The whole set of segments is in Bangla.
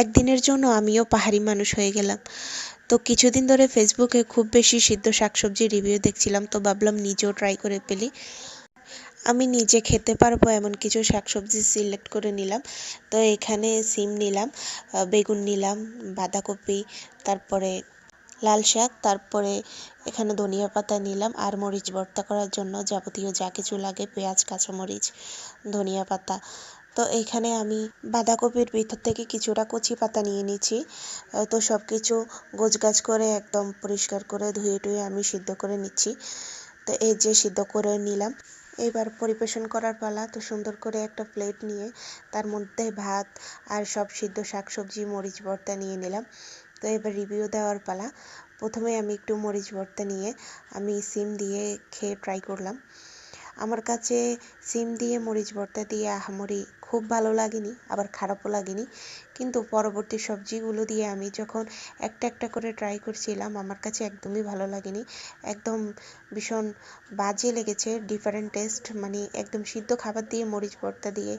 একদিনের জন্য আমিও পাহাড়ি মানুষ হয়ে গেলাম। তো কিছুদিন ধরে ফেসবুকে খুব বেশি সিদ্ধ শাকসবজির রিভিউ দেখছিলাম, তো ভাবলাম নিজেও ট্রাই করে ফেলি। আমি নিজে খেতে পারব এমন কিছু শাকসবজি সিলেক্ট করে নিলাম। তো এখানে সিম নিলাম বেগুন নিলাম, বাঁধাকপি, তারপরে লাল শাক, তারপরে এখানে ধনিয়া পাতা নিলাম আর মরিচ ভর্তা করার জন্য যাবতীয় যা কিছু লাগে, পেঁয়াজ, কাঁচামরিচ, ধনিয়া পাতা। তো এখানে আমি বাঁধাকপির ভিতর থেকে কিছুটা কচি পাতা নিয়ে নিচ্ছি তো সব কিছু গোছগাছ করে একদম পরিষ্কার করে ধুয়ে টুয়ে আমি সিদ্ধ করে নিচ্ছি। তো এই যে সিদ্ধ করে নিলাম, এবার পরিবেশন করার পালা তো সুন্দর করে একটা প্লেট নিয়ে তার মধ্যে ভাত আর সব সিদ্ধ শাকসবজি, মরিচ ভর্তা নিয়ে নিলাম। তো এবার রিভিউ দেওয়ার পালা। প্রথমে আমি একটু মরিচ ভর্তা নিয়ে আমি সিম দিয়ে খেয়ে ট্রাই করলাম। আমার কাছে সিম দিয়ে মরিচ ভর্তা দিয়ে আহামরি খুব ভালো লাগেনি, আবার খারাপও লাগেনি। কিন্তু পরবর্তী সবজিগুলো দিয়ে আমি যখন একটা একটা করে ট্রাই করছিলাম, আমার কাছে একদমই ভালো লাগেনি। একদম ভীষণ বাজে লেগেছে ডিফারেন্ট টেস্ট মানে একদম সিদ্ধ খাবার দিয়ে মরিচ ভর্তা দিয়ে।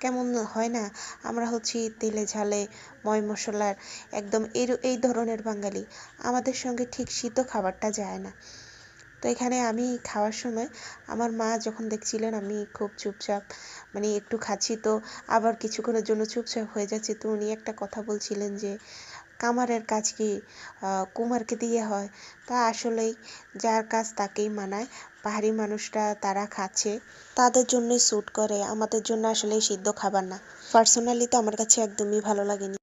কেমন হয় না, আমরা হচ্ছি তেলে ঝালে ময় মশলার একদম এই এই ধরনের বাঙালি। আমাদের সঙ্গে ঠিক সিদ্ধ খাবারটা যায় না। তো এখানে আমি খাওয়ার সময় আমার মা যখন দেখছিলেন আমি খুব চুপচাপ মানে একটু খাচ্ছি তো আবার কিছুক্ষণের জন্য চুপচাপ হয়ে যাচ্ছে তো উনি একটা কথা বলছিলেন যে, কামারের কাজ কি কুমারকে দিয়ে হয়? তা আসলেই যার কাজ তাকেই মানায়, পাহাড়ি মানুষরা তারা খাচ্ছে, তাদের জন্যই স্যুট করে, আমাদের জন্য আসলে সিদ্ধ খাবার না। পার্সোনালি তো আমার কাছে একদমই ভালো লাগেনি।